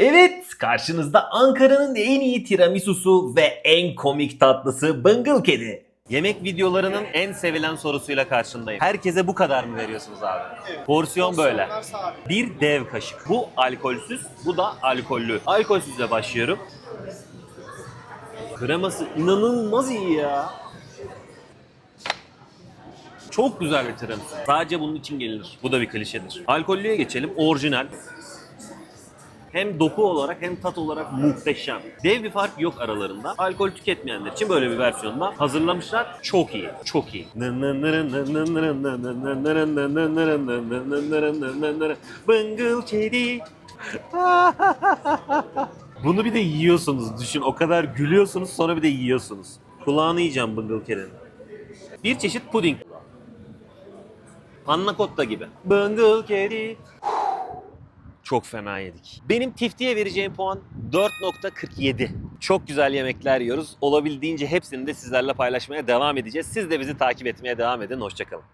Evet, karşınızda Ankara'nın en iyi tiramisusu ve en komik tatlısı Bıngıl Kedi. Yemek videolarının en sevilen sorusuyla karşındayım. Herkese bu kadar mı veriyorsunuz abi? Porsiyon böyle. Bir dev kaşık. Bu alkolsüz, bu da alkollü. Alkolsüzle başlıyorum. Kreması inanılmaz iyi ya. Çok güzel bir tiramisu. Sadece bunun için gelinir. Bu da bir klişedir. Alkollüye geçelim. Orijinal. Hem doku olarak hem tat olarak muhteşem. Dev bir fark yok aralarında. Alkol tüketmeyenler için böyle bir versiyonda hazırlamışlar. Çok iyi. Çok iyi. Bıngıl kedi. Bunu bir de yiyorsunuz. Düşün o kadar gülüyorsunuz sonra bir de yiyorsunuz. Kulağını yiyeceğim bıngıl kedinin. Bir çeşit puding. Panna cotta gibi. Bıngıl kedi. Çok fena yedik. Benim tiftiye vereceğim puan 4.47. Çok güzel yemekler yiyoruz. Olabildiğince hepsini de sizlerle paylaşmaya devam edeceğiz. Siz de bizi takip etmeye devam edin. Hoşçakalın.